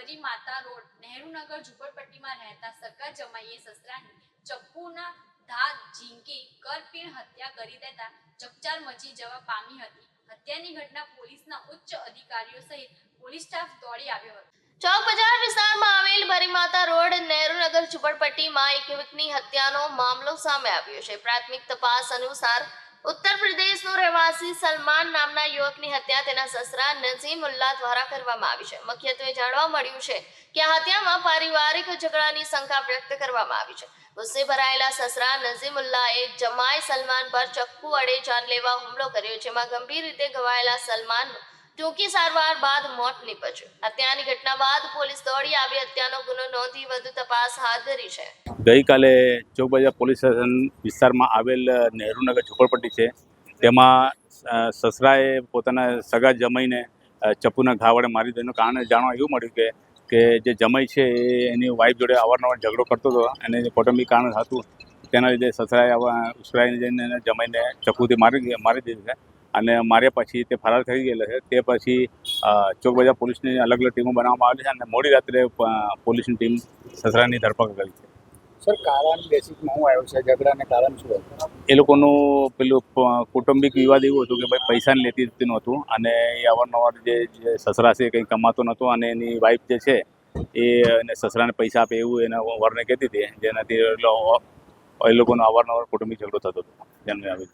ભરી માતા રોડ, નહેરુનગર ઝુંપડપટ્ટીમાં રહેતા સગા જમાઈએ સસરાની ચપ્પુના ધા ઝીંકી કરપીણ હત્યા કરી દેતા ચકચાર મચી જવા પામી હતી. હત્યાની ઘટના પોલીસના ઉચ્ચ અધિકારીઓ સહિત પોલીસ સ્ટાફ દોડી આવ્યો હતો. ચોક બજાર વિસ્તારમાં આવેલ ભરીમાતા રોડ, નહેરુનગર ઝુંપડપટ્ટીમાં એક યુવકની હત્યાનો મામલો સામે આવ્યો છે. પ્રાથમિક તપાસ અનુસાર ઉત્તર પ્રદેશનો રહેવાસી સલમાન નામના યુવકની હત્યા તેના સસરા નઝીમુલ્લા દ્વારા કરવામાં આવી છે. મુખ્યત્વે જાણવા મળ્યું છે કે આ હત્યામાં પારિવારિક ઝઘડાની શંકા વ્યક્ત કરવામાં આવી છે. ગુસ્સે ભરાયેલા સસરા નઝીમુલ્લાએ જમાય સલમાન પર ચક્કુ વડે જાનલેવા હુમલો કર્યો, જેમાં ગંભીર રીતે ઘવાયેલા સલમાનનું ટૂંકી સારવાર બાદ મોત નીપજ્યું. હત્યાની ઘટના બાદ પોલીસ દોડી આવી. હત્યાનો ગુનો નોંધી વધુ તપાસ હાથ ધરી છે. ગઈકાલે ચોકબજાર પોલીસ સ્ટેશન વિસ્તારમાં આવેલ નહેરુનગર ઝુંપડપટ્ટી છે. તેમાં સસરાએ પોતાના સગા જમાઈને ચપ્પુના ઘા વડે મારી દીધું કારણે જાણવા એવું મળ્યું કે કે જે જમાઈ છે એ એની વાઈફ જોડે અવારનવાર ઝઘડો કરતો હતો અને જે કૌટુંબિક કારણ હતું. તેના લીધે સસરાએ આવા ઉશ્કેરાઈને જઈને જમાઈને ચપ્પુથી મારી મારી દીધું છે. અને માર્યા પછી તે ફરાર થઈ ગયેલો છે. તે પછી ચોક બજાર પોલીસની અલગ અલગ ટીમો બનાવવામાં આવેલી છે અને મોડી રાત્રે પોલીસની ટીમ સસરાની ધરપકડ કરી છે. સર, કારણ બેસિકમાં હું આવ્યો છે, ઝઘડાને કારણ શું એ લોકોનું પેલું કૌટુંબિક વિવાદ એવું હતું કે ભાઈ પૈસા લેતી દેતીનું નહોતું અને એ અવારનવાર જે જે સસરા છે કંઈ કમાતો નહોતો અને એની વાઈફ જે છે એ એને સસરાને પૈસા આપે એવું એના વરને કહેતી હતી જેનાથી એ લોકોનો અવારનવાર કૌટુંબિક ઝઘડો થતો હતો. જન્મે આવી.